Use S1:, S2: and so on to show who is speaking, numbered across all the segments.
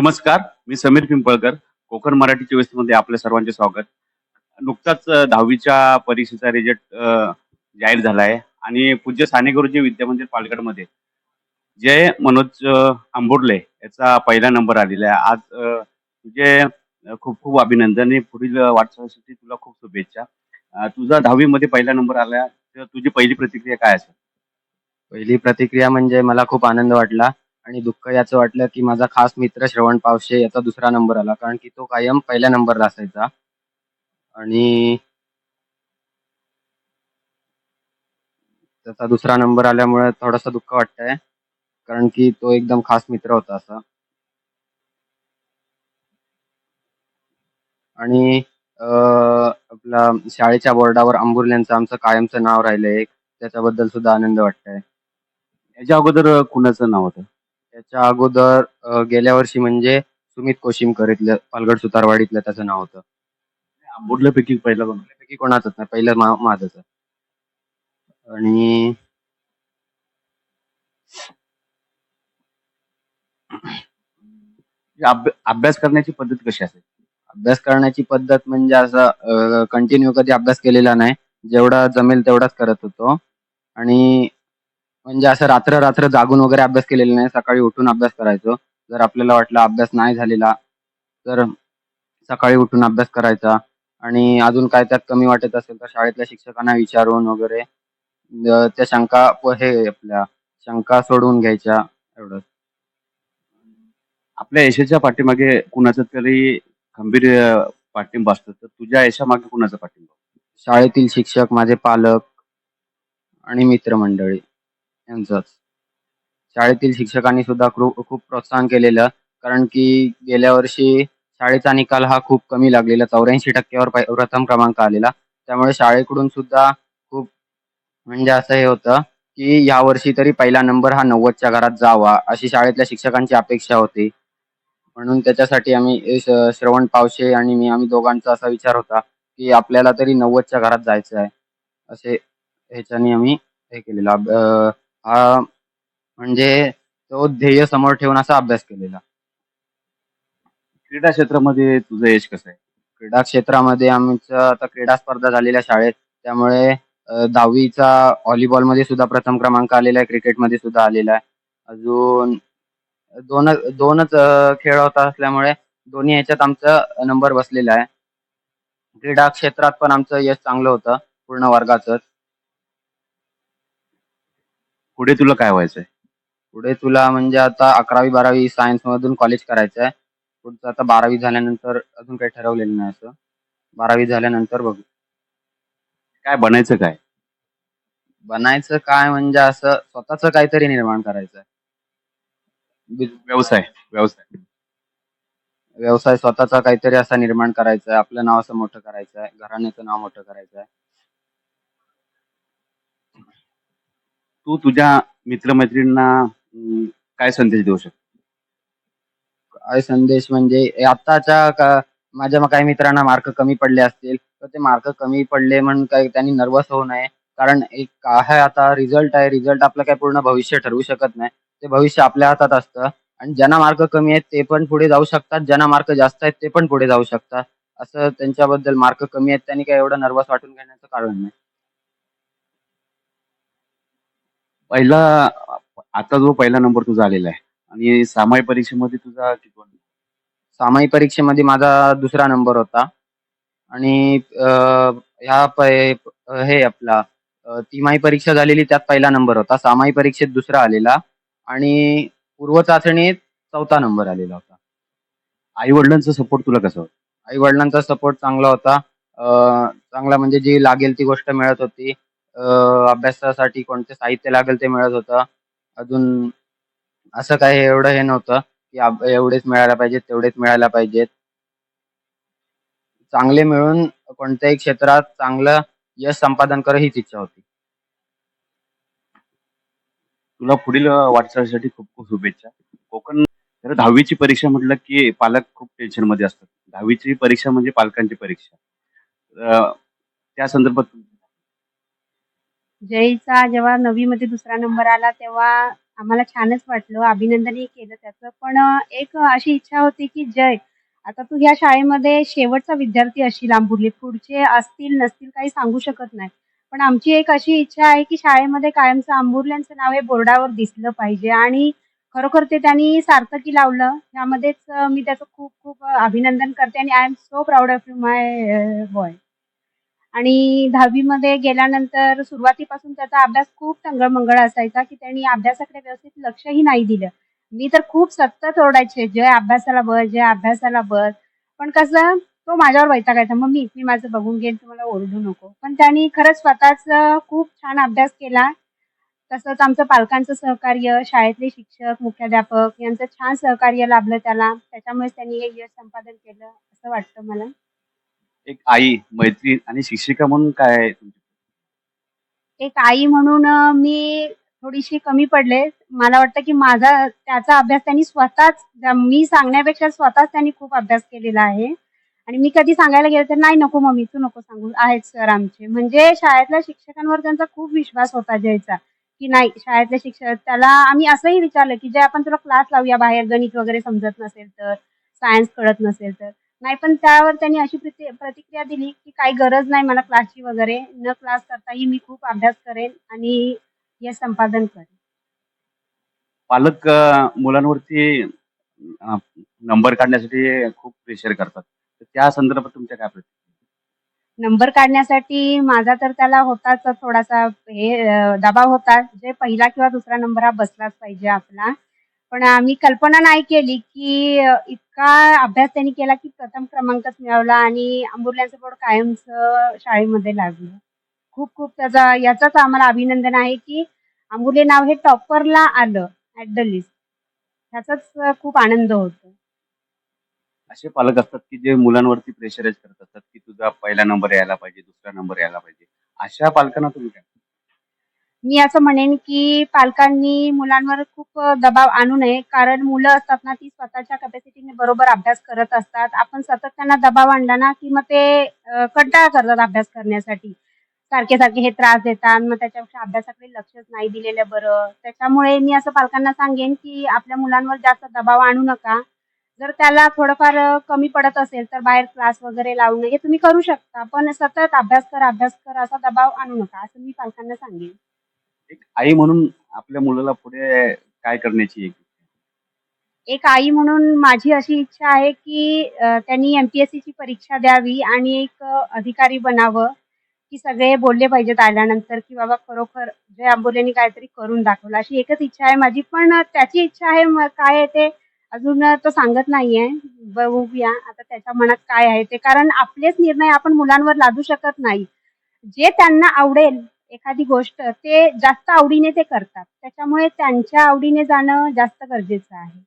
S1: नमस्कार मी समीर पिंपळकर कोकण मराठी चोवीसमध्ये आपल्या सर्वांचे स्वागत. नुकताच दहावीच्या परीक्षेचा रिझल्ट जाहीर झाला आहे आणि पूज्य साने गुरुजी विद्यामंदिर पालघरमध्ये. जय मनोज आंबोडले याचा पहिला नंबर आलेला आहे. आज तुझे खूप खूप अभिनंदन आणि पुढील वाटचालीसाठी तुला खूप शुभेच्छा. तुझा दहावीमध्ये पहिला नंबर आला तर तुझी पहिली प्रतिक्रिया काय असेल?
S2: पहिली प्रतिक्रिया म्हणजे मला खूप आनंद वाटला. आणि दुःख याचं वाटलं की माझा खास मित्र श्रवण पावशे याचा दुसरा नंबर आला कारण की तो कायम पहिल्या नंबरला असायचा. आणि त्याचा दुसरा नंबर आल्यामुळे थोडंसं दुःख वाटतंय कारण की तो एकदम खास मित्र होता असा. आणि आपला शाळेच्या बोर्डावर अंबुर्ल्यांचं आमचं कायमचं नाव राहिलंय त्याच्याबद्दल सुद्धा आनंद वाटतंय.
S1: याच्या अगोदर कुणाचं नाव होतं?
S2: त्याच्या अगोदर अं, गेल्या वर्षी म्हणजे सुमित कोशिमकर इथलं पालगड सुतारवाडीतलं त्याचं नाव होतं.
S1: आंबोर्लेपैकी पहिला कोण?
S2: त्यापैकी कोणाचंच नाही पहिलं मा माझंच. आहे. आणि
S1: अभ्य- अभ्यास करण्याची पद्धत कशी असेल?
S2: अभ्यास करण्याची पद्धत म्हणजे असं कंटिन्यू कधी अभ्यास केलेला नाही. जेवढा जमेल तेवढाच करत होतो. आणि म्हणजे असं रात्र रात्र जागून वगैरे अभ्यास केलेला नाही. सकाळी उठून अभ्यास करायचो. जर आपल्याला वाटलं अभ्यास नाही झालेला तर सकाळी उठून अभ्यास करायचा. आणि अजून काय त्यात कमी वाटत असेल तर शाळेतल्या शिक्षकांना विचारून वगैरे त्या शंका हे आपल्या शंका सोडवून घ्यायच्या एवढंच.
S1: आपल्या यशाच्या पाठीमागे कुणाचा तरी खंबीर पाठिंबा असतो. तर तुझ्या यशामागे कुणाचा पाठिंबा?
S2: शाळेतील शिक्षक माझे पालक आणि मित्रमंडळी. यांचंच. शाळेतील शिक्षकांनी सुद्धा खूप खूप प्रोत्साहन केलेलं कारण की गेल्या वर्षी शाळेचा निकाल हा खूप कमी लागलेला चौऱ्याऐंशी टक्क्यावर प्रथम क्रमांक आलेला. त्यामुळे शाळेकडून सुद्धा खूप म्हणजे असं हे होतं की या वर्षी तरी पहिला नंबर हा नव्वदच्या घरात जावा अशी शाळेतल्या शिक्षकांची अपेक्षा होती. म्हणून त्याच्यासाठी आम्ही श- श्रवण पावशे आणि मी आम्ही दोघांचा असा विचार होता की आपल्याला तरी नव्वदच्या घरात जायचं आहे असे ह्याच्याने आम्ही हे केलेलं. म्हणजे तो ध्येय समोर ठेवून असा अभ्यास केलेला.
S1: क्रीडा क्षेत्रामध्ये तुझं यश कसं आहे?
S2: क्रीडा क्षेत्रामध्ये आमचं आता क्रीडा स्पर्धा झालेल्या शाळेत त्यामुळे दहावीचा व्हॉलीबॉलमध्ये सुद्धा प्रथम क्रमांक आलेला आहे क्रिकेटमध्ये सुद्धा आलेला आहे. अजून दोन दोनच खेळ होता असल्यामुळे दोन्ही ह्याच्यात आमचा नंबर बसलेला आहे. क्रीडा क्षेत्रात पण आमचं यश चांगलं होतं पूर्ण वर्गाचं.
S1: पुढे तुला काय व्हायचंय?
S2: पुढे तुला म्हणजे आता अकरावी बारावी सायन्स मधून कॉलेज करायचं आहे पुढचं आता बारावी झाल्यानंतर अजून काही ठरवलेलं नाही असं. बारावी झाल्यानंतर बघू.
S1: काय बनायचं काय?
S2: बनायचं काय म्हणजे असं स्वतःच काहीतरी निर्माण करायचं
S1: व्यवसाय व्यवसाय.
S2: व्यवसाय स्वतःचा काहीतरी असा निर्माण करायचा आहे आपलं नाव असं मोठं करायचं आहे घराण्याचं नाव मोठं करायचं आहे
S1: तू तुझ्या मित्रमैत्रिणींना अं, काय संदेश देऊ शकतो?
S2: काय संदेश म्हणजे आताच्या आत्ताच्या का- माझ्या काही मित्रांना मार्क कमी पडले असतील तर ते मार्क कमी पडले म्हणून काही त्यांनी नर्वस होऊ नये. कारण एक आहे आता रिझल्ट आहे रिझल्ट आपलं काही पूर्ण भविष्य ठरवू शकत नाही. ते भविष्य आपल्या हातात असतं. आणि ज्यांना मार्क कमी आहेत ते पण पुढे जाऊ शकतात. ज्यांना मार्क जास्त आहेत ते पण पुढे जाऊ शकतात. असं त्यांच्याबद्दल मार्क कमी आहेत त्यांनी काही एवढं नर्वस वाटून घेण्याचं कारण नाही.
S1: पहिला आता जो पहिला नंबर तुझा आलेला आहे आणि सामायिक परीक्षेमध्ये तुझा किती
S2: सामायिक परीक्षेमध्ये माझा दुसरा नंबर होता. आणि अं, ह्या प- हे आपला अं, तिमाही परीक्षा झालेली त्यात पहिला नंबर होता. सामायिक परीक्षेत दुसरा आलेला आणि पूर्व चाचणीत चौथा नंबर आलेला होता.
S1: आई वडिलांचा सपोर्ट तुला कसा होता?
S2: आई वडिलांचा सपोर्ट चांगला होता. अं, चांगला म्हणजे जी लागेल ती गोष्ट मिळत होती. अभ्यासासाठी कोणते साहित्य लागेल ते मिळत होतं. अजून असं काही एवढं हे नव्हतं की एवढेच मिळायला पाहिजेत तेवढेच मिळायला पाहिजेत. चांगले मिळून कोणत्याही क्षेत्रात चांगलं यश संपादन कर हीच इच्छा होती.
S1: तुला पुढील वाटचालीसाठी खूप खूप शुभेच्छा. कोकण तर दहावीची परीक्षा म्हटलं की पालक खूप टेन्शनमध्ये असतात. दहावीची परीक्षा म्हणजे पालकांची परीक्षा. त्या संदर्भात
S3: जयचा जेव्हा नववी मध्ये दुसरा नंबर आला तेव्हा आम्हाला छानच वाटलं. अभिनंदनही केलं त्याचं. पण एक अशी इच्छा होती की जय, आता तू ह्या शाळेमध्ये शेवटचा विद्यार्थी असशील आंबुर्ली. पुढचे असतील, नसतील काही सांगू शकत नाही. पण आमची एक अशी इच्छा आहे की शाळेमध्ये कायमचं आंबुर्ल्यांचं नाव हे बोर्डावर दिसलं पाहिजे आणि खरोखर ते त्यांनी सार्थकी लावलं. यामध्येच मी त्याचं खूप खूप अभिनंदन करते आणि I am so proud of you my boy. आणि दहावीमध्ये गेल्यानंतर सुरुवातीपासून त्याचा अभ्यास खूप टंगळमंगळ असायचा, की त्यांनी अभ्यासाकडे व्यवस्थित लक्षही नाही दिलं. मी तर खूप सतत ओरडायचे, "जय अभ्यासाला बस, जय अभ्यासाला बस." पण कसं तो माझ्यावर वैतागायचा, मग मी माझं बघून घेईन, तुम्हाला ओरडू नको." पण त्यांनी खरंच स्वतःच खूप छान अभ्यास केला. तसंच आमचं पालकांचं सहकार्य, शाळेतले शिक्षक, मुख्याध्यापक यांचं छान सहकार्य लाभलं त्याला. त्याच्यामुळेच त्यांनी हे यश संपादन केलं असं वाटतं मला.
S1: एक आई, मैत्रीण आणि शिक्षिका म्हणून काय आहे तुमची?
S3: एक आई म्हणून अ, मी थोडीशी कमी पडले. मला वाटतं की माझा त्याचा अभ्यास त्यांनी स्वतःच मी सांगण्यापेक्षा स्वतःच त्यांनी खूप अभ्यास केलेला आहे. आणि मी कधी सांगायला गेले तर, "नाही नको मम्मी तू नको सांगू, आहेत सर आमचे." म्हणजे शाळेतल्या शिक्षकांवर त्यांचा खूप विश्वास होता जयचा, की नाही शाळेतले शिक्षक त्याला आम्ही असंही विचारलं, की जे आपण तुला क्लास लावूया बाहेर गणित वगैरे समजत नसेल तर, सायन्स कळत नसेल तर." नाही पण त्यावर त्यांनी अशी प्रति प्रतिक्रिया दिली, की "काही गरज नाही मला क्लासची वगैरे. न क्लास करताही मी खूप अभ्यास करेन आणि यश संपादन करेन."
S1: पालक मुलांवरती नंबर काढण्यासाठी खूप प्रेशर करतात. त्या संदर्भात तुमच्या काय प्रतिक्रिया?
S3: नंबर काढण्यासाठी माझा तर त्याला होताच थोडासा हे दबाव होता. जे पहिला किंवा दुसरा नंबर हा बसलाच पाहिजे आपला. पण आम्ही कल्पना नाही केली, की इतका अभ्यास त्यांनी केला, की प्रथम क्रमांकच मिळवला आणि अंबुर्ल्यांचं बोर्ड कायमचं शाळेमध्ये लागलं. खूप खूप त्याचा याचाच आम्हाला अभिनंदन आहे, की आंबुले नाव हे टॉपरला आलं ॲट द लिस्ट. ह्याचाच खूप आनंद होतो.
S1: असे पालक असतात, की जे मुलांवरती प्रेशराईज करत असतात, की तुझा पहिला नंबर यायला पाहिजे, दुसरा नंबर यायला पाहिजे. अशा पालकांना तुम्ही काय
S3: मी असं म्हणेन, की पालकांनी मुलांवर खूप दबाव आणू नये. कारण मुलं असतात ना, ती स्वतःच्या कॅपॅसिटीने बरोबर अभ्यास करत असतात. आपण सतत त्यांना दबाव आणला ना, की मग ते कंटाळा करतात अभ्यास करण्यासाठी. सारखे-सारखे हे त्रास देतात. मग त्याच्यापेक्षा अभ्यासाकडे लक्षच नाही दिलेलं बरं. त्याच्यामुळे मी असं पालकांना सांगेन, की आपल्या मुलांवर जास्त दबाव आणू नका. जर त्याला थोडंफार कमी पडत असेल, तर बाहेर क्लास वगैरे लावणं हे तुम्ही करू शकता. पण सतत अभ्यास कर, अभ्यास कर असा दबाव आणू नका, असं मी पालकांना सांगेन.
S1: एक आई म्हणून आपल्या मुलाला पुढे काय करण्याची एक
S3: एक आई म्हणून माझी अशी इच्छा आहे, की अ, त्यांनी एमपीएससी ची परीक्षा द्यावी आणि एक अ, अधिकारी बनावं, की सगळे बोलले पाहिजेत आल्यानंतर, की बाबा खरोखर जय आंबोलेनी काहीतरी करून दाखवलं. अशी एकच इच्छा आहे माझी. पण त्याची इच्छा आहे काय आहे ते अजून तो सांगत नाहीये. बघूया आता त्याच्या मनात काय आहे ते. कारण आपलेच निर्णय आपण मुलांवर लादू शकत नाही. जे त्यांना आवडेल एखादी गोष्ट, ते जास्त आवडीने ते करतात. त्याच्यामुळे त्यांच्या आवडीने जाणं जास्त गरजेचं आहे.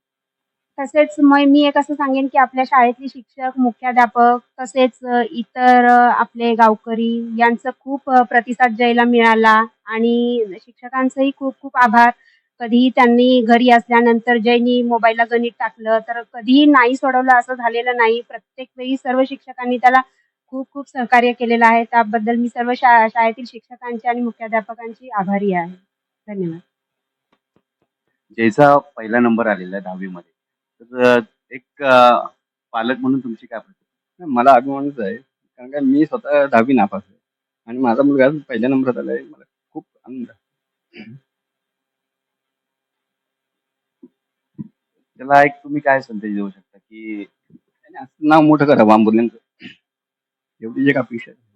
S3: तसेच मग मी एक असं सांगेन, की आपल्या शाळेतले शिक्षक, मुख्याध्यापक तसेच इतर आपले गावकरी यांचं खूप प्रतिसाद जयला मिळाला आणि शिक्षकांचंही खूप खूप आभार. कधीही त्यांनी घरी असल्यानंतर जयनी मोबाईलला गणित टाकलं, तर कधीही नाही सोडवलं असं झालेलं नाही. प्रत्येक वेळी सर्व शिक्षकांनी त्याला खूप खूप सहकार्य केलेलं आहे. त्याबद्दल मी सर्व शा शाळेतील शिक्षकांची आणि मुख्याध्यापकांची आभारी आहे. धन्यवाद.
S1: जयचा पहिला नंबर आलेला आहे 10वी मध्ये. तर एक अ, पालक म्हणून तुमची काय प्रतिक्रिया?
S4: मला अभिमानच आहे. कारण का मी स्वतः 10वी नापास आहे आणि माझा मुलगा पहिल्या नंबरात आलाय. मला खूप आनंद आहे.
S1: त्याला एक तुम्ही काय संदेश देऊ शकता, की
S4: त्याने असं नाव मोठं करावं आंबोलींचं. एवढी एक अपेक्षा आहे.